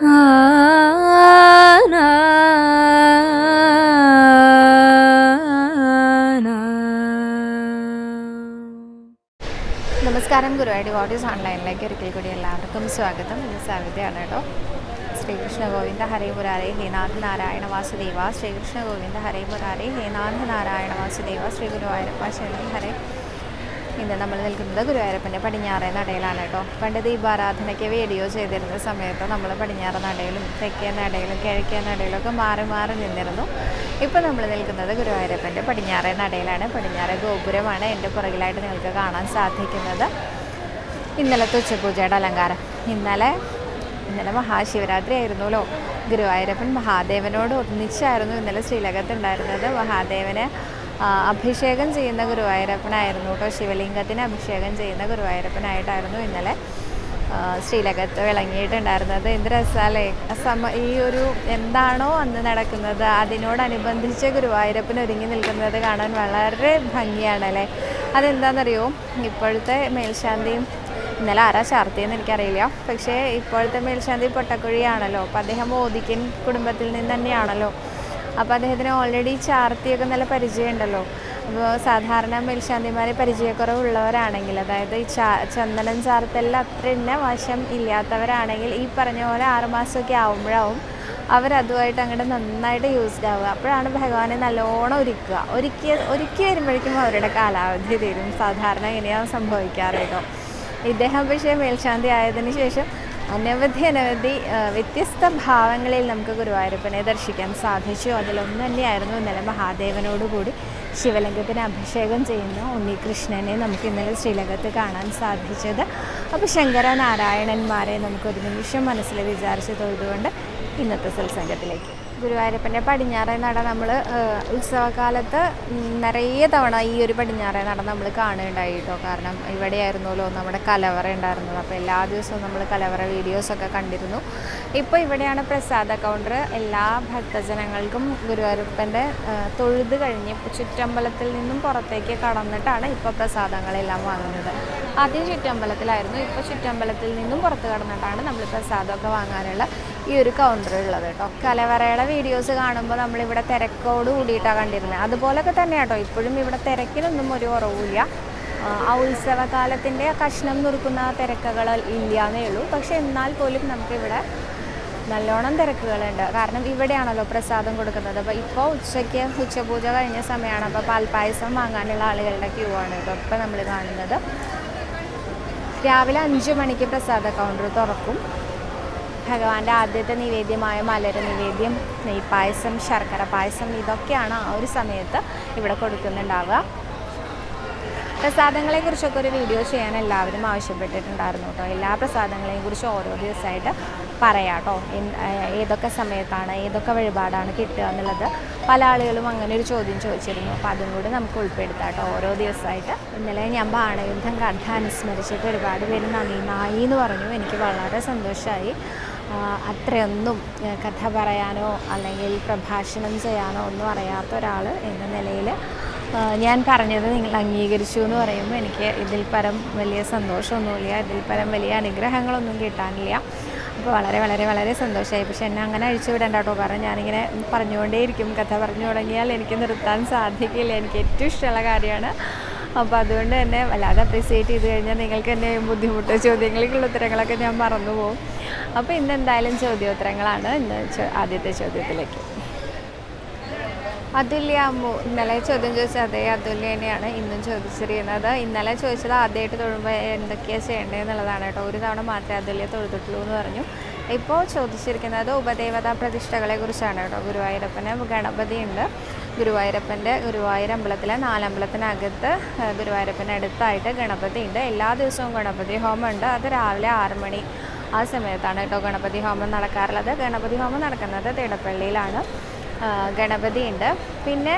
നമസ്കാരം ഗുരുവായൂർ ഓഡിയോസ് ഓൺലൈനിലേക്ക് ഒരിക്കൽ കൂടി എല്ലാവർക്കും സ്വാഗതം ഇത് സവിതയാണ് കേട്ടോ ശ്രീകൃഷ്ണ ഗോവിന്ദ ഹരേ മുരാരേ ഹേനാഥ് നാരായണ വാസുദേവ ശ്രീകൃഷ്ണ ഗോവിന്ദ ഹരേ മുരാരേ ഹേനാഥ് നാരായണ വാസുദേവ ശ്രീ ഗുരുവായൂരപ്പ ശരണം ഹരേ ഇന്ന് നമ്മൾ നിൽക്കുന്നത് ഗുരുവായൂരപ്പന്റെ പടിഞ്ഞാറേ നടയിലാണ് കേട്ടോ. പണ്ട് ദീപാരാധനയ്ക്ക് വീഡിയോ ചെയ്തിരുന്ന സമയത്ത് നമ്മൾ പടിഞ്ഞാറ് നടയിലും തെക്കേ നടയിലും കിഴക്കേ നടയിലും ഒക്കെ മാറി മാറി നിന്നിരുന്നു. ഇപ്പോൾ നമ്മൾ നിൽക്കുന്നത് ഗുരുവായൂരപ്പന്റെ പടിഞ്ഞാറേ നടയിലാണ്. പടിഞ്ഞാറേ ഗോപുരമാണ് എന്റെ പുറകിലായിട്ട് നിങ്ങൾക്ക് കാണാൻ സാധിക്കുന്നത്. ഇന്നലത്തെ ഉച്ചപൂജയുടെ അലങ്കാരം. ഇന്നലെ ഇന്നലെ മഹാശിവരാത്രി ആയിരുന്നല്ലോ. ഗുരുവായൂരപ്പൻ മഹാദേവനോട് ഒന്നിച്ചായിരുന്നു ഇന്നലെ ശ്രീലകത്തുണ്ടായിരുന്നത് മഹാദേവനെ അഭിഷേകം ചെയ്യുന്ന ഗുരുവായൂരപ്പനായിരുന്നു കേട്ടോ. ശിവലിംഗത്തിന് അഭിഷേകം ചെയ്യുന്ന ഗുരുവായൂരപ്പനായിട്ടായിരുന്നു ഇന്നലെ ശ്രീലകത്ത് വിളങ്ങിയിട്ടുണ്ടായിരുന്നത്. എന്ത് രസാലേ? സമ ഈ ഒരു എന്താണോ അന്ന് നടക്കുന്നത് അതിനോടനുബന്ധിച്ച് ഗുരുവായൂരപ്പൻ ഒരുങ്ങി നിൽക്കുന്നത് കാണാൻ വളരെ ഭംഗിയാണല്ലേ? അതെന്താണെന്നറിയോ ഇപ്പോഴത്തെ മേൽശാന്തിയും ഇന്നലെ ആരാ ചാർത്തിയെന്ന് എനിക്കറിയില്ല. പക്ഷേ ഇപ്പോഴത്തെ മേൽശാന്തി പൊട്ടക്കുഴിയാണല്ലോ. അപ്പോൾ അദ്ദേഹം മോദിക്കൻ കുടുംബത്തിൽ നിന്ന് തന്നെയാണല്ലോ അപ്പോൾ അദ്ദേഹത്തിന് ഓൾറെഡി ചാർത്തിയൊക്കെ നല്ല പരിചയമുണ്ടല്ലോ. അപ്പോൾ സാധാരണ മേൽശാന്തിമാരെ പരിചയക്കുറവുള്ളവരാണെങ്കിൽ അതായത് ഈ ചാ ചന്ദനം ചാർത്തലിൽ അത്ര തന്നെ വശം ഇല്ലാത്തവരാണെങ്കിൽ ഈ പറഞ്ഞ പോലെ ആറുമാസമൊക്കെ ആവുമ്പോഴാവും അവരതുമായിട്ട് അങ്ങോട്ട് നന്നായിട്ട് യൂസ്ഡ് ആവുക. അപ്പോഴാണ് ഭഗവാനെ നല്ലോണം ഒരുക്കുക. ഒരുക്കി ഒരുക്കി വരുമ്പോഴേക്കും അവരുടെ കാലാവധി തീരും. സാധാരണ ഇങ്ങനെയാണ് സംഭവിക്കാറ് ഇദ്ദേഹം പക്ഷേ മേൽശാന്തി ആയതിനു ശേഷം അനവധി അനവധി വ്യത്യസ്ത ഭാവങ്ങളിൽ നമുക്ക് ഗുരുവായൂരപ്പനെ ദർശിക്കാൻ സാധിച്ചു. അതിലൊന്ന് തന്നെയായിരുന്നു ഇന്നലെ മഹാദേവനോടുകൂടി ശിവലിംഗത്തിന് അഭിഷേകം ചെയ്യുന്ന ഉണ്ണികൃഷ്ണനെ നമുക്ക് ഇന്നലെ ശ്രീലകത്ത് കാണാൻ സാധിച്ചത്. അപ്പോൾ ശങ്കരനാരായണന്മാരെ നമുക്ക് നമുക്കൊരു നിമിഷം മനസ്സിൽ വിചാരിച്ച് തൊഴുതുകൊണ്ട് ഇന്നത്തെ സത്സംഗത്തിലേക്ക് ഗുരുവായൂരപ്പന്റെ പടിഞ്ഞാറേ നട നമ്മൾ ഉത്സവകാലത്ത് നിറയെ തവണ ഈ ഒരു പടിഞ്ഞാറേ നട നമ്മൾ കാണുകയുണ്ടായി കേട്ടോ കാരണം ഇവിടെയായിരുന്നല്ലോ നമ്മുടെ കലവറ ഉണ്ടായിരുന്നത്. അപ്പോൾ എല്ലാ ദിവസവും നമ്മൾ കലവറ വീഡിയോസൊക്കെ കണ്ടിരുന്നു. ഇപ്പോൾ ഇവിടെയാണ് പ്രസാദ കൗണ്ടർ എല്ലാ ഭക്തജനങ്ങൾക്കും ഗുരുവായൂരപ്പന്റെ തൊഴുത് കഴിഞ്ഞ് ചുറ്റമ്പലത്തിൽ നിന്നും പുറത്തേക്ക് കടന്നിട്ടാണ് ഇപ്പോൾ പ്രസാദങ്ങളെല്ലാം വാങ്ങുന്നത്. ആദ്യം ചുറ്റമ്പലത്തിലായിരുന്നു. ഇപ്പോൾ ചുറ്റമ്പലത്തിൽ നിന്നും പുറത്ത് കടന്നിട്ടാണ് നമ്മൾ പ്രസാദമൊക്കെ വാങ്ങാനുള്ള ഈ ഒരു കൗണ്ടർ ഉള്ളത് കേട്ടോ കലവറയുടെ വീഡിയോസ് കാണുമ്പോൾ നമ്മളിവിടെ തിരക്കോട് കൂടിയിട്ടാണ് കണ്ടിരുന്നത് അതുപോലൊക്കെ തന്നെ കേട്ടോ ഇപ്പോഴും ഇവിടെ തിരക്കിനൊന്നും ഒരു കുറവില്ല ആ, ഉത്സവകാലത്തിന്റെ കഷ്ണം നുറുക്കുന്ന തിരക്കുകൾ ഇല്ല എന്നേ ഉള്ളൂ. പക്ഷെ എന്നാൽ പോലും നമുക്കിവിടെ നല്ലോണം തിരക്കുകളുണ്ട്. കാരണം ഇവിടെയാണല്ലോ പ്രസാദം കൊടുക്കുന്നത്. അപ്പോൾ ഇപ്പോൾ ഉച്ചയ്ക്ക് ഉച്ചപൂജ കഴിഞ്ഞ സമയമാണ് അപ്പോൾ പാൽപ്പായസം വാങ്ങാനുള്ള ആളുകളുടെ ക്യൂ ആണ് ഇപ്പോൾ നമ്മൾ കാണുന്നത്. രാവിലെ അഞ്ച് മണിക്ക് പ്രസാദ കൗണ്ടർ തുറക്കും. ഭഗവാന്റെ ആദ്യത്തെ നിവേദ്യമായ മലര നിവേദ്യം നെയ്പായസം ശർക്കര പായസം ഇതൊക്കെയാണ് ആ ഒരു സമയത്ത് ഇവിടെ കൊടുക്കുന്നുണ്ടാവുക. പ്രസാദങ്ങളെക്കുറിച്ചൊക്കെ ഒരു വീഡിയോ ചെയ്യാൻ എല്ലാവരും ആവശ്യപ്പെട്ടിട്ടുണ്ടായിരുന്നു കേട്ടോ. എല്ലാ പ്രസാദങ്ങളെയും കുറിച്ച് ഓരോ ദിവസമായിട്ട് പറയാം കേട്ടോ ഏതൊക്കെ സമയത്താണ് ഏതൊക്കെ വഴിപാടാണ് കിട്ടുക എന്നുള്ളത് പല ആളുകളും അങ്ങനെ ഒരു ചോദ്യം ചോദിച്ചിരുന്നു. അപ്പോൾ അതും കൂടി നമുക്ക് ഉൾപ്പെടുത്താം കേട്ടോ. ഓരോ ദിവസമായിട്ട്. ഇന്നലെ ഞാൻ ബാണയുദ്ധം കഥ അനുസ്മരിച്ചിട്ട് ഒരുപാട് പേര് നായി എന്ന് പറഞ്ഞു. എനിക്ക് വളരെ സന്തോഷമായി. അത്രയൊന്നും കഥ പറയാനോ അല്ലെങ്കിൽ പ്രഭാഷണം ചെയ്യാനോ ഒന്നും അറിയാത്ത ഒരാൾ എന്ന നിലയിൽ ഞാൻ പറഞ്ഞത് നിങ്ങൾ അംഗീകരിച്ചു എന്ന് പറയുമ്പോൾ എനിക്ക് ഇതിൽ പരം വലിയ സന്തോഷമൊന്നുമില്ല ഇതിൽ പരം വലിയ അനുഗ്രഹങ്ങളൊന്നും കിട്ടാനില്ല. അപ്പോൾ വളരെ വളരെ വളരെ സന്തോഷമായി. പക്ഷെ എന്നെ അങ്ങനെ അഴിച്ചു വിടണ്ട കേട്ടോ. കാരണം ഞാനിങ്ങനെ പറഞ്ഞുകൊണ്ടേയിരിക്കും. കഥ പറഞ്ഞു തുടങ്ങിയാൽ എനിക്ക് നിർത്താൻ സാധിക്കില്ല. എനിക്ക് ഏറ്റവും ഇഷ്ടമുള്ള കാര്യമാണ് അപ്പോൾ അതുകൊണ്ട് തന്നെ വല്ലാതെ അപ്രീസിയേറ്റ് ചെയ്ത് കഴിഞ്ഞാൽ നിങ്ങൾക്ക് എന്നെ ബുദ്ധിമുട്ട് ചോദ്യങ്ങൾക്കുള്ള ഉത്തരങ്ങളൊക്കെ ഞാൻ മറന്നു പോകും അപ്പോൾ ഇന്ന് എന്തായാലും ചോദ്യോത്തരങ്ങളാണ്. ഇന്ന് ആദ്യത്തെ ചോദ്യത്തിലേക്ക്. അതുല്യ അമ്മു ഇന്നലെ ചോദ്യം ചോദിച്ചത് അതേ അതുല്യ തന്നെയാണ് ഇന്നും ചോദിച്ചിരിക്കുന്നത്. ഇന്നലെ ചോദിച്ചത് ആദ്യമായിട്ട് തൊഴുമ്പോൾ എന്തൊക്കെയാണ് ചെയ്യേണ്ടത് എന്നുള്ളതാണ് കേട്ടോ. ഒരു തവണ മാത്രമേ അതുല്യ തൊഴുതിട്ടുള്ളൂ എന്ന് പറഞ്ഞു. ഇപ്പോൾ ചോദിച്ചിരിക്കുന്നത് ഉപദേവതാ പ്രതിഷ്ഠകളെ കുറിച്ചാണ് കേട്ടോ. ഗുരുവായൂരപ്പന് ഗണപതി ഉണ്ട് ഗുരുവായൂരപ്പന്റെ ഗുരുവായൂർ അമ്പലത്തിലെ നാലമ്പലത്തിനകത്ത് ഗുരുവായൂരപ്പന്റെ അടുത്തായിട്ട് ഗണപതി ഉണ്ട്. എല്ലാ ദിവസവും ഗണപതി ഹോമം ഉണ്ട്. അത് രാവിലെ ആറ് മണി ആ സമയത്താണ് കേട്ടോ ഗണപതി ഹോമം നടക്കാറുള്ളത്. ഗണപതി ഹോമം നടക്കുന്നത് തിടപ്പള്ളിയിലാണ്. ഗണപതി ഉണ്ട്. പിന്നെ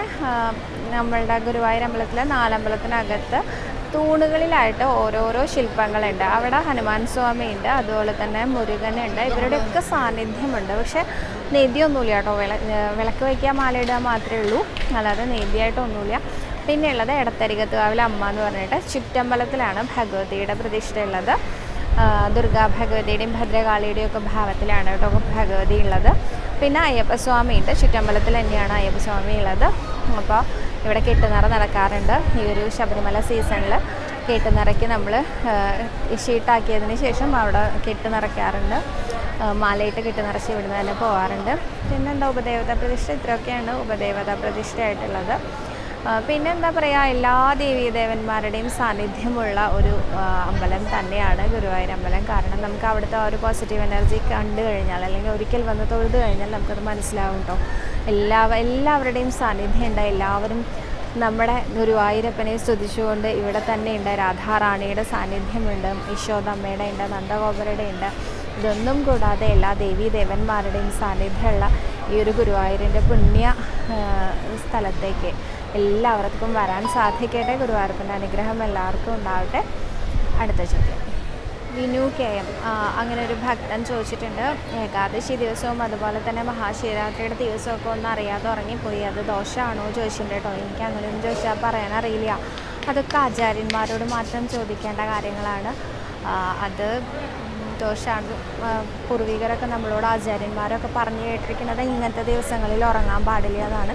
നമ്മളുടെ ഗുരുവായൂർ അമ്പലത്തിലെ നാലമ്പലത്തിനകത്ത് തൂണുകളിലായിട്ട് ഓരോരോ ശില്പങ്ങളുണ്ട്. അവിടെ ഹനുമാൻ സ്വാമി ഉണ്ട് അതുപോലെ തന്നെ മുരുകനുണ്ട് ഇവരുടെയൊക്കെ സാന്നിധ്യമുണ്ട്. പക്ഷേ നെയ്തിയൊന്നുമില്ല കേട്ടോ. വിള വിളക്ക് വയ്ക്കാൻ മാലയിടുക മാത്രമേ ഉള്ളൂ. അല്ലാതെ നെയ്തിയായിട്ടൊന്നുമില്ല പിന്നെ ഉള്ളത് എടത്തരികത്തുകാവിലെ അമ്മ എന്ന് പറഞ്ഞിട്ട് ചുറ്റമ്പലത്തിലാണ് ഭഗവതിയുടെ പ്രതിഷ്ഠയുള്ളത് ദുർഗാ ഭഗവതിയുടെയും ഭദ്രകാളിയുടെയും ഒക്കെ ഭാവത്തിലാണ് കേട്ടോ ഭഗവതി ഉള്ളത്. പിന്നെ അയ്യപ്പസ്വാമി ഉണ്ട്. ചുറ്റമ്പലത്തിൽ തന്നെയാണ് അയ്യപ്പസ്വാമി ഉള്ളത്. അപ്പോൾ ഇവിടെ കെട്ടുനിറ നടക്കാറുണ്ട്. ഈ ഒരു ശബരിമല സീസണിൽ കെട്ടുനിറയ്ക്ക് നമ്മൾ ഷീട്ടാക്കിയതിന് ശേഷം അവിടെ കെട്ടുനിറയ്ക്കാറുണ്ട്. മാലയിട്ട് കെട്ടുനിറച്ച് ഇവിടുന്ന് തന്നെ പോകാറുണ്ട് പിന്നെന്താ ഉപദേവതാ പ്രതിഷ്ഠ? ഇത്രയൊക്കെയാണ് ഉപദേവതാ പ്രതിഷ്ഠയായിട്ടുള്ളത്. പിന്നെ എന്താ പറയുക എല്ലാ ദേവീദേവന്മാരുടെയും സാന്നിധ്യമുള്ള ഒരു അമ്പലം തന്നെയാണ് ഗുരുവായൂർ അമ്പലം. കാരണം നമുക്ക് അവിടുത്തെ ആ ഒരു പോസിറ്റീവ് എനർജി കണ്ടു കഴിഞ്ഞാൽ അല്ലെങ്കിൽ ഒരിക്കൽ വന്ന് തൊഴുത് കഴിഞ്ഞാൽ നമുക്കത് മനസ്സിലാവും കേട്ടോ എല്ലാ എല്ലാവരുടെയും സാന്നിധ്യം ഉണ്ട് എല്ലാവരും നമ്മുടെ ഗുരുവായൂരപ്പനെ സ്തുതിച്ചുകൊണ്ട് ഇവിടെ തന്നെ ഉണ്ട്. രാധാറാണിയുടെ സാന്നിധ്യമുണ്ട് യശോദമ്മയുടെ ഉണ്ട് നന്ദഗോപരുടെ ഉണ്ട്. ഇതൊന്നും കൂടാതെ എല്ലാ ദേവീ ദേവന്മാരുടെയും സാന്നിധ്യമുള്ള ഈ ഒരു ഗുരുവായൂരിന്റെ പുണ്യ സ്ഥലത്തേക്ക് എല്ലാവർക്കും വരാൻ സാധിക്കട്ടെ. ഗുരുവായൂരപ്പന്റെ അനുഗ്രഹം എല്ലാവർക്കും ഉണ്ടാവട്ടെ. അടുത്ത ചോദ്യം. വിനു കെ എം അങ്ങനെ ഒരു ഭക്തൻ ചോദിച്ചിട്ടുണ്ട്. ഏകാദശി ദിവസവും അതുപോലെ തന്നെ മഹാശിവരാത്രിയുടെ ദിവസമൊക്കെ ഒന്നും അറിയാതെ ഉറങ്ങിപ്പോയി. അത് ദോഷമാണോ ചോദിച്ചിട്ടുണ്ട് കേട്ടോ. എനിക്ക് അങ്ങനെയൊന്നും ചോദിച്ചാൽ പറയാൻ അറിയില്ല. അതൊക്കെ ആചാര്യന്മാരോട് മാത്രം ചോദിക്കേണ്ട കാര്യങ്ങളാണ്. അത് ദോഷമാണ്. പൂർവികരൊക്കെ നമ്മളോട് ആചാര്യന്മാരൊക്കെ പറഞ്ഞു കേട്ടിരിക്കുന്നത് ഇങ്ങനത്തെ ദിവസങ്ങളിൽ ഉറങ്ങാൻ പാടില്ല എന്നാണ്.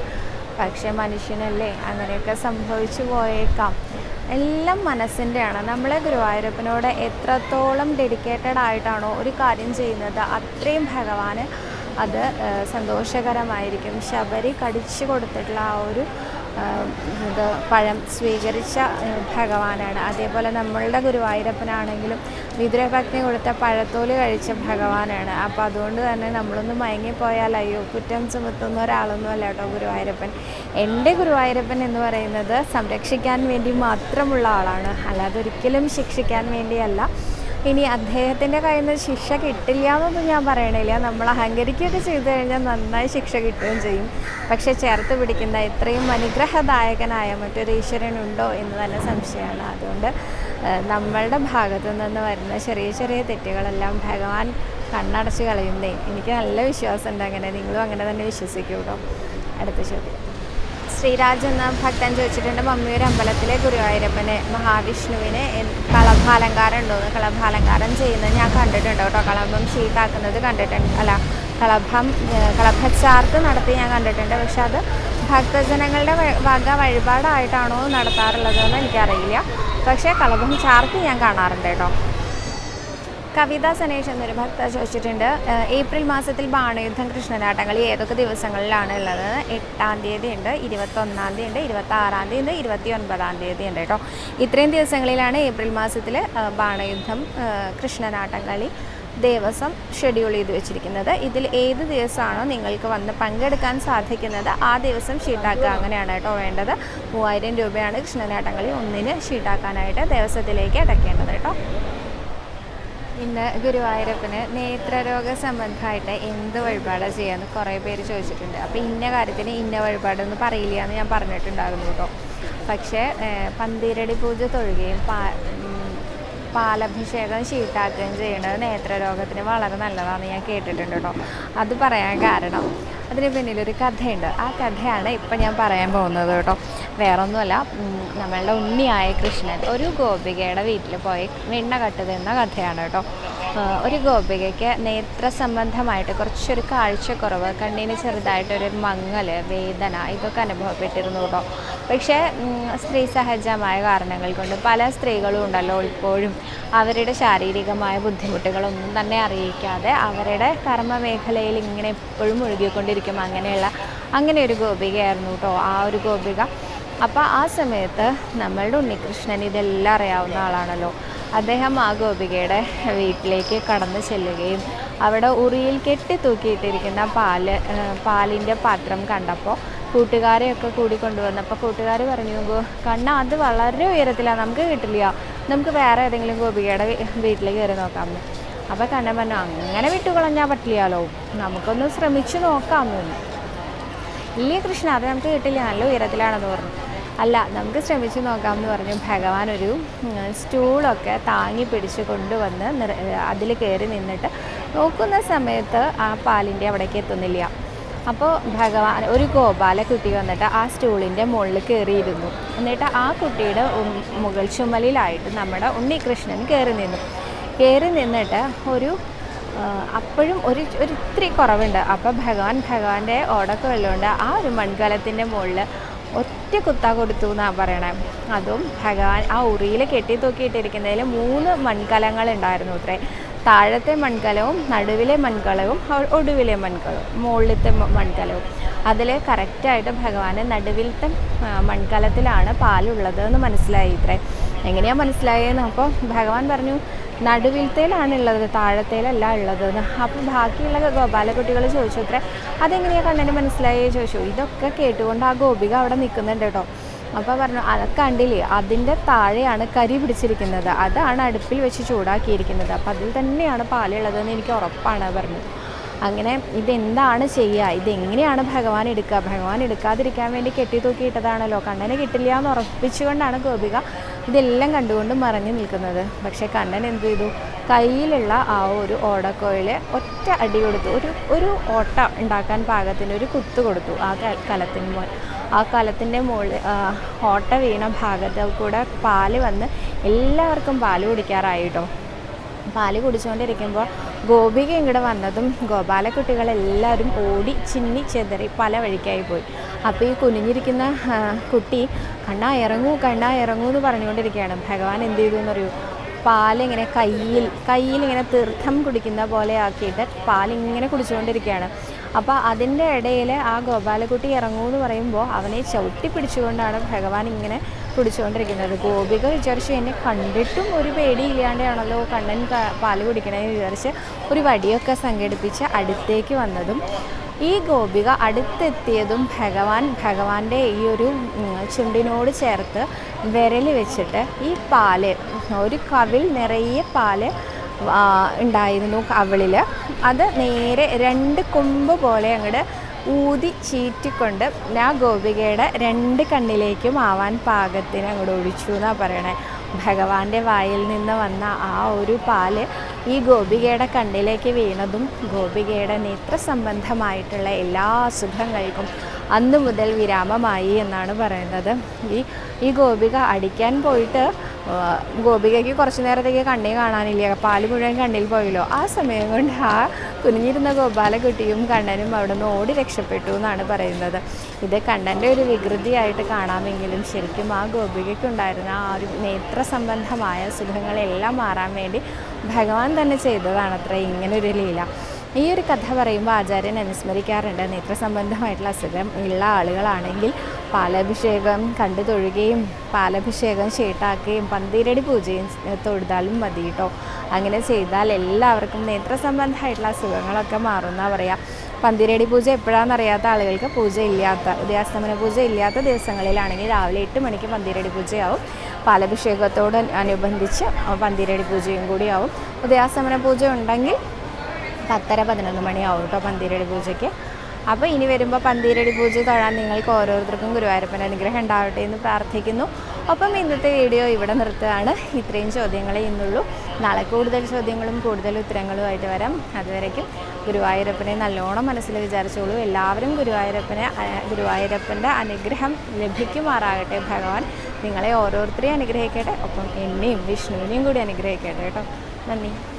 പക്ഷേ മനുഷ്യനല്ലേ? അങ്ങനെയൊക്കെ സംഭവിച്ചു പോയേക്കാം. എല്ലാം മനസ്സിന്റെയാണ്. നമ്മൾ ഗുരുവായൂരപ്പനോട് എത്രത്തോളം ഡെഡിക്കേറ്റഡ് ആയിട്ടാണോ ഒരു കാര്യം ചെയ്യുന്നത് അത്രയും ഭഗവാന് അത് സന്തോഷകരമായിരിക്കും. ശബരി കടിച്ചു കൊടുത്തിട്ടുള്ള ആ ഒരു ഇത് പഴം സ്വീകരിച്ച ഭഗവാനാണ്. അതേപോലെ നമ്മളുടെ ഗുരുവായൂരപ്പനാണെങ്കിലും വിതുരഭക്തി കൊടുത്ത പഴത്തോൽ കഴിച്ച ഭഗവാനാണ്. അപ്പോൾ അതുകൊണ്ട് തന്നെ നമ്മളൊന്ന് മയങ്ങിപ്പോയാൽ അയ്യോ കുറ്റം ചുമത്തുന്ന ഒരാളൊന്നും അല്ല കേട്ടോ ഗുരുവായൂരപ്പൻ. എന്റെ ഗുരുവായൂരപ്പൻ എന്ന് പറയുന്നത് സംരക്ഷിക്കാൻ വേണ്ടി മാത്രമുള്ള ആളാണ്. അല്ലാതെ ഒരിക്കലും ശിക്ഷിക്കാൻ വേണ്ടിയല്ല. ഇനി അദ്ദേഹത്തിന്റെ കയ്യിൽ നിന്ന് ശിക്ഷ കിട്ടില്ല എന്നൊന്നും ഞാൻ പറയണില്ല. നമ്മൾ അഹങ്കരിക്കുകയൊക്കെ ചെയ്തു കഴിഞ്ഞാൽ നന്നായി ശിക്ഷ കിട്ടുകയും ചെയ്യും. പക്ഷേ ചേർത്ത് പിടിക്കുന്ന ഇത്രയും അനുഗ്രഹദായകനായ മറ്റൊരു ഈശ്വരനുണ്ടോ എന്ന് തന്നെ സംശയമാണ്. അതുകൊണ്ട് നമ്മളുടെ ഭാഗത്തു നിന്ന് വരുന്ന ചെറിയ ചെറിയ തെറ്റുകളെല്ലാം ഭഗവാൻ കണ്ണടച്ച് കളയുന്നേ. എനിക്ക് നല്ല വിശ്വാസമുണ്ട്. അങ്ങനെ നിങ്ങളും അങ്ങനെ തന്നെ വിശ്വസിക്കൂട്ടോ അടുത്ത ചോദ്യം. ശ്രീരാജ് എന്ന ഭക്തൻ ചോദിച്ചിട്ടുണ്ട് മമ്മിയൊരു അമ്പലത്തിലെ ഗുരുവായൂരപ്പനെ മഹാവിഷ്ണുവിനെ കളഭാലങ്കാരം ഉണ്ടോയെന്ന് കളഭാലങ്കാരം ചെയ്യുന്നത് ഞാൻ കണ്ടിട്ടുണ്ട് കേട്ടോ. കളഭം ഷീട്ടാക്കുന്നത് കണ്ടിട്ടുണ്ട്. അല്ല കളഭം കളഭച്ചാർത്ത് നടത്തി ഞാൻ കണ്ടിട്ടുണ്ട്. പക്ഷെ അത് ഭക്തജനങ്ങളുടെ വക വഴിപാടായിട്ടാണോ നടത്താറുള്ളതെന്ന് എനിക്കറിയില്ല. പക്ഷേ കളഭം ചാർത്തി ഞാൻ കാണാറുണ്ട് കേട്ടോ. കവിത സനേഷ് എന്നൊരു ഭക്ത ചോദിച്ചിട്ടുണ്ട്. ഏപ്രിൽ മാസത്തിൽ ബാണയുദ്ധം കൃഷ്ണനാട്ടങ്ങൾ ഏതൊക്കെ ദിവസങ്ങളിലാണ് ഉള്ളത്? എട്ടാം തീയതി ഉണ്ട് ഇരുപത്തൊന്നാം തീയതി ഉണ്ട് ഇരുപത്തി ആറാം തീയതി ഉണ്ട് ഇരുപത്തി ഒൻപതാം തീയതി ഉണ്ട് കേട്ടോ. ഇത്രയും ദിവസങ്ങളിലാണ് ഏപ്രിൽ മാസത്തിൽ ബാണയുദ്ധം കൃഷ്ണനാട്ടം കൃഷ്ണനാട്ടങ്ങളി ദേവസ്വം ഷെഡ്യൂൾ ചെയ്ത് വെച്ചിരിക്കുന്നത്. ഇതിൽ ഏത് ദിവസമാണോ നിങ്ങൾക്ക് വന്ന് പങ്കെടുക്കാൻ സാധിക്കുന്നത് ആ ദിവസം ഷീട്ടാക്കുക അങ്ങനെയാണ് കേട്ടോ വേണ്ടത്. മൂവായിരം രൂപയാണ് കൃഷ്ണനാട്ടങ്ങളി ഒന്നിന് ഷീട്ടാക്കാനായിട്ട് ദേവസ്വത്തിലേക്ക് അടയ്ക്കേണ്ടത് കേട്ടോ. ഇന്ന് ഗുരുവായൂരപ്പന് നേത്രരോഗ സംബന്ധമായിട്ട് എന്ത് വഴിപാടാണ് ചെയ്യാന്ന് കുറേ പേര് ചോദിച്ചിട്ടുണ്ട്. അപ്പോൾ ഇന്ന കാര്യത്തിന് ഇന്ന വഴിപാടെന്ന് പറയില്ല എന്ന് ഞാൻ പറഞ്ഞിട്ടുണ്ടായിരുന്നു കേട്ടോ പക്ഷേ പന്തീരടി പൂജ തൊഴുകയും പാലഭിഷേകം ഷീട്ടാക്കുകയും ചെയ്യുന്നത് നേത്രരോഗത്തിന് വളരെ നല്ലതാണെന്ന് ഞാൻ കേട്ടിട്ടുണ്ട് കേട്ടോ. അത് പറയാൻ കാരണം അതിന് പിന്നിലൊരു കഥയുണ്ട്. ആ കഥയാണ് ഇപ്പം ഞാൻ പറയാൻ പോകുന്നത് കേട്ടോ. വേറൊന്നുമല്ല നമ്മളുടെ ഉണ്ണിയായ കൃഷ്ണൻ ഒരു ഗോപികയുടെ വീട്ടിൽ പോയി വെണ്ണ കട്ടുതെന്ന കഥയാണ് കേട്ടോ. ഒരു ഗോപികയ്ക്ക് നേത്ര സംബന്ധമായിട്ട് കുറച്ചൊരു കാഴ്ചക്കുറവ് കണ്ണിന് ചെറുതായിട്ടൊരു മങ്ങൽ വേദന ഇതൊക്കെ അനുഭവപ്പെട്ടിരുന്നു കേട്ടോ. പക്ഷേ സ്ത്രീ സഹജമായ കാരണങ്ങൾ കൊണ്ട് പല സ്ത്രീകളും ഉണ്ടല്ലോ ഇപ്പോഴും അവരുടെ ശാരീരികമായ ബുദ്ധിമുട്ടുകളൊന്നും തന്നെ അറിയിക്കാതെ അവരുടെ കർമ്മ മേഖലയിൽ ഇങ്ങനെ എപ്പോഴും ഒഴുകിക്കൊണ്ടിരിക്കും അങ്ങനെയുള്ള അങ്ങനെ ഒരു ഗോപികയായിരുന്നു കേട്ടോ ആ ഒരു ഗോപിക. അപ്പോൾ ആ സമയത്ത് നമ്മളുടെ ഉണ്ണികൃഷ്ണൻ ഇതെല്ലാം അറിയാവുന്ന ആളാണല്ലോ. അദ്ദേഹം ആ ഗോപികയുടെ വീട്ടിലേക്ക് കടന്നു ചെല്ലുകയും അവിടെ ഉറിയിൽ കെട്ടി തൂക്കിയിട്ടിരിക്കുന്ന പാൽ പാലിന്റെ പാത്രം കണ്ടപ്പോൾ കൂട്ടുകാരെയൊക്കെ കൂടി കൊണ്ടുവന്നപ്പോൾ കൂട്ടുകാർ പറഞ്ഞു "ഗോ- കണ്ണ അത് വളരെ ഉയരത്തിലാണ് നമുക്ക് കിട്ടില്ല. നമുക്ക് വേറെ ഏതെങ്കിലും ഗോപികയുടെ വീട്ടിൽ കയറി നോക്കാം. അപ്പോൾ കണ്ണൻ പറഞ്ഞു അങ്ങനെ വിട്ടുകളഞ്ഞാൽ പറ്റില്ലല്ലോ. നമുക്കൊന്ന് ശ്രമിച്ചു നോക്കാമെന്ന്. ഇല്ലേ കൃഷ്ണ അത് നമുക്ക് കിട്ടില്ല. നല്ല ഉയരത്തിലാണെന്ന് പറഞ്ഞു. അല്ല നമുക്ക് ശ്രമിച്ചു നോക്കാം എന്ന് പറഞ്ഞു ഭഗവാൻ ഒരു സ്റ്റൂളൊക്കെ താങ്ങി പിടിച്ച് കൊണ്ടുവന്ന് അതിൽ കയറി നിന്നിട്ട് നോക്കുന്ന സമയത്ത് ആ പാലിന്റെ അവിടേക്ക് എത്തുന്നില്ല. അപ്പോൾ ഭഗവാൻ ഒരു ഗോപാല കുട്ടി വന്നിട്ട് ആ സ്റ്റൂളിന്റെ മുകളിൽ കയറിയിരുന്നു എന്നിട്ട് ആ കുട്ടിയുടെ മുകൾ ചുമലിലായിട്ട് നമ്മുടെ ഉണ്ണികൃഷ്ണൻ കയറി നിന്നു. കയറി നിന്നിട്ട് ഒരു അപ്പോഴും ഒരു ഒരു ഇത്തിരി കുറവുണ്ട്. അപ്പോൾ ഭഗവാൻ ഭഗവാന്റെ ഓടൊക്കെ വെള്ളമുണ്ട് ആ ഒരു മൺകലത്തിന്റെ മുകളിൽ ഒറ്റ കുത്താ കൊടുത്തു എന്നാണ് പറയണേ. അതും ഭഗവാൻ ആ ഉറിയിൽ കെട്ടി തൂക്കിയിട്ടിരിക്കുന്നതിൽ മൂന്ന് മൺകലങ്ങൾ ഉണ്ടായിരുന്നു അത്രേ താഴത്തെ മൺകലവും നടുവിലെ മൺകലവും ഒടുവിലെ മൺകലവും മുകളിലത്തെ മൺകലവും. അതിൽ കറക്റ്റായിട്ട് ഭഗവാന് നടുവിലത്തെ മൺകലത്തിലാണ് പാലുള്ളത് എന്ന് മനസ്സിലായി ഇത്രേ എങ്ങനെയാണ് മനസ്സിലായെന്ന്? അപ്പോൾ ഭഗവാൻ പറഞ്ഞു നടുവിലത്തേലാണ് ഉള്ളത് താഴത്തേലല്ല ഉള്ളത് അപ്പോൾ ബാക്കിയുള്ള ഗോപാലക്കുട്ടികൾ ചോദിച്ചു അത്ര അതെങ്ങനെയാണ് കണ്ണന് മനസ്സിലായേ? ചോദിച്ചു ഇതൊക്കെ കേട്ടുകൊണ്ട് ആ ഗോപിക അവിടെ നിൽക്കുന്നുണ്ട് കേട്ടോ. അപ്പോൾ പറഞ്ഞു അതൊക്കെ കണ്ടില്ലേ? അതിന്റെ താഴെയാണ് കരി പിടിച്ചിരിക്കുന്നത്. അതാണ് അടുപ്പിൽ വെച്ച് ചൂടാക്കിയിരിക്കുന്നത്. അപ്പോൾ അതിൽ തന്നെയാണ് പാലുള്ളതെന്ന് എനിക്ക് ഉറപ്പാണ് പറഞ്ഞു. അങ്ങനെ ഇതെന്താണ് ചെയ്യുക ഇതെങ്ങനെയാണ് ഭഗവാൻ എടുക്കുക? ഭഗവാൻ എടുക്കാതിരിക്കാൻ വേണ്ടി കെട്ടി തൂക്കിയിട്ടതാണല്ലോ കണ്ണന് കിട്ടില്ല എന്ന് ഉറപ്പിച്ചുകൊണ്ടാണ് ഗോപിക ഇതെല്ലാം കണ്ടുകൊണ്ട് മറഞ്ഞു നിൽക്കുന്നത്. പക്ഷേ കണ്ണൻ എന്ത് ചെയ്തു? കയ്യിലുള്ള ആ ഒരു ഓടക്കോയിൽ ഒറ്റ അടി കൊടുത്തു ഒരു ഒരു ഓട്ട ഉണ്ടാക്കാൻ പാകത്തിന് ഒരു കുത്ത് കൊടുത്തു ആ കലത്തിന് മോൻ ആ കലത്തിന്റെ മുകളിൽ ഓട്ട വീണ ഭാഗത്ത് കൂടെ പാൽ വന്ന് എല്ലാവർക്കും പാൽ കുടിക്കാറായിട്ടോ പാൽ കുടിച്ചുകൊണ്ടിരിക്കുമ്പോൾ ഗോപിക ഇങ്ങോട്ട് വന്നതും ഗോപാല കുട്ടികളെല്ലാവരും ഓടി ചിന്നി ചെതറി പല വഴിക്കായി പോയി. അപ്പോൾ ഈ കുനിഞ്ഞിരിക്കുന്ന കുട്ടി കണ്ണാ ഇറങ്ങൂ കണ്ണാ ഇറങ്ങൂ എന്ന് പറഞ്ഞുകൊണ്ടിരിക്കുകയാണ്. ഭഗവാൻ എന്ത് ചെയ്തു എന്നറിയൂ? പാലിങ്ങനെ കയ്യിൽ കയ്യിൽ ഇങ്ങനെ തീർത്ഥം കുടിക്കുന്ന പോലെ ആക്കിയിട്ട് പാലിങ്ങനെ കുടിച്ചുകൊണ്ടിരിക്കുകയാണ്. അപ്പോൾ അതിന്റെ ഇടയിൽ ആ ഗോപാലക്കുട്ടി ഇറങ്ങൂ എന്ന് പറയുമ്പോൾ അവനെ ചവിട്ടി പിടിച്ചുകൊണ്ടാണ് ഭഗവാൻ ഇങ്ങനെ കുടിച്ചുകൊണ്ടിരിക്കുന്നത് ഗോപിക വിചാരിച്ചു എന്നെ കണ്ടിട്ടും ഒരു പേടിയില്ലാണ്ടാണല്ലോ കണ്ണൻ പാൽ കുടിക്കണമെന്ന് വിചാരിച്ച് ഒരു വടിയൊക്കെ സംഘടിപ്പിച്ച് അടുത്തേക്ക് വന്നതും ഈ ഗോപിക അടുത്തെത്തിയതും ഭഗവാൻ ഭഗവാന്റെ ഈ ഒരു ചുണ്ടിനോട് ചേർത്ത് വിരൽ വെച്ചിട്ട് ഈ പാൽ ഒരു കവിൽ നിറയെ പാൽ ഉണ്ടായിരുന്നു കവിളിൽ അത് നേരെ രണ്ട് കൊമ്പ് പോലെ അങ്ങോട്ട് ഊതി ചീറ്റിക്കൊണ്ട് ഞാൻ ഗോപികയുടെ രണ്ട് കണ്ണിലേക്കും ആവാൻ പാകത്തിന് അങ്ങോട്ട് ഒഴിച്ചു എന്നാണ് പറയണേ. ഭഗവാന്റെ വായിൽ നിന്ന് വന്ന ആ ഒരു പാൽ ഈ ഗോപികയുടെ കണ്ണിലേക്ക് വീണതും ഗോപികയുടെ നേത്ര സംബന്ധമായിട്ടുള്ള എല്ലാ അസുഖങ്ങൾക്കും അന്ന് മുതൽ വിരാമമായി എന്നാണ് പറയുന്നത്. ഈ ഈ ഗോപിക അടിക്കാൻ പോയിട്ട് ഗോപികയ്ക്ക് കുറച്ച് നേരത്തേക്ക് കണ്ണേ കാണാനില്ല? പാൽ മുഴുവൻ കണ്ണിൽ പോയല്ലോ. ആ സമയം കൊണ്ട് ആ കുനിഞ്ഞിരുന്ന ഗോപാലക്കുട്ടിയും കണ്ണനും അവിടെ നിന്ന് ഓടി രക്ഷപ്പെട്ടു എന്നാണ് പറയുന്നത്. ഇത് കണ്ണന്റെ ഒരു വികൃതിയായിട്ട് കാണാമെങ്കിലും ശരിക്കും ആ ഗോപികയ്ക്കുണ്ടായിരുന്ന ആ ഒരു നേത്ര സംബന്ധമായ സുഖങ്ങളെല്ലാം മാറാൻ വേണ്ടി ഭഗവാൻ തന്നെ ചെയ്തതാണത്ര ഇങ്ങനൊരു ലീല. ഈ ഒരു കഥ പറയുമ്പോൾ ആചാര്യൻ അനുസ്മരിക്കാറുണ്ട്. നേത്ര സംബന്ധമായിട്ടുള്ള അസുഖം ഉള്ള ആളുകളാണെങ്കിൽ പാലഭിഷേകം കണ്ടു തൊഴുകയും പാലഭിഷേകം ഷേട്ടാക്കുകയും പന്തീരടി പൂജയും തൊഴുതാലും മതി കേട്ടോ അങ്ങനെ ചെയ്താൽ എല്ലാവർക്കും നേത്ര സംബന്ധമായിട്ടുള്ള അസുഖങ്ങളൊക്കെ മാറുമെന്നാണ് പറയാം. പന്തിരടി പൂജ എപ്പോഴാണെന്ന് അറിയാത്ത ആളുകൾക്ക് പൂജ ഇല്ലാത്ത ഉദയാസ്തമന പൂജ ഇല്ലാത്ത ദിവസങ്ങളിലാണെങ്കിൽ രാവിലെ എട്ട് മണിക്ക് പന്തിരടി പൂജയാവും. പാലഭിഷേകത്തോട് അനുബന്ധിച്ച് പന്തിരടി പൂജയും കൂടിയാവും. ഉദയാസ്തമന പൂജ ഉണ്ടെങ്കിൽ പത്തര പതിനൊന്ന് മണിയാവും കേട്ടോ പന്തീരടി പൂജയ്ക്ക്. അപ്പോൾ ഇനി വരുമ്പോൾ പന്തീരടി പൂജ തൊഴാൻ നിങ്ങൾക്ക് ഓരോരുത്തർക്കും ഗുരുവായൂരപ്പൻ അനുഗ്രഹം ഉണ്ടാവട്ടെ എന്ന് പ്രാർത്ഥിക്കുന്നു. ഒപ്പം ഇന്നത്തെ വീഡിയോ ഇവിടെ നിർത്തുകയാണ്. ഇത്രയും ചോദ്യങ്ങളെ ഇന്നുള്ളൂ. നാളെ കൂടുതൽ ചോദ്യങ്ങളും കൂടുതൽ ഉത്തരങ്ങളുമായിട്ട് വരാം. അതുവരയ്ക്കും ഗുരുവായൂരപ്പനെ നല്ലോണം മനസ്സിൽ വിചാരിച്ചോളൂ. എല്ലാവരും ഗുരുവായൂരപ്പനെ ഗുരുവായൂരപ്പന്റെ അനുഗ്രഹം ലഭിക്കുമാറാകട്ടെ. ഭഗവാൻ നിങ്ങളെ ഓരോരുത്തരെയും അനുഗ്രഹിക്കട്ടെ. ഒപ്പം എന്നെയും വിഷ്ണുവിനെയും കൂടി അനുഗ്രഹിക്കട്ടെ കേട്ടോ. നന്ദി.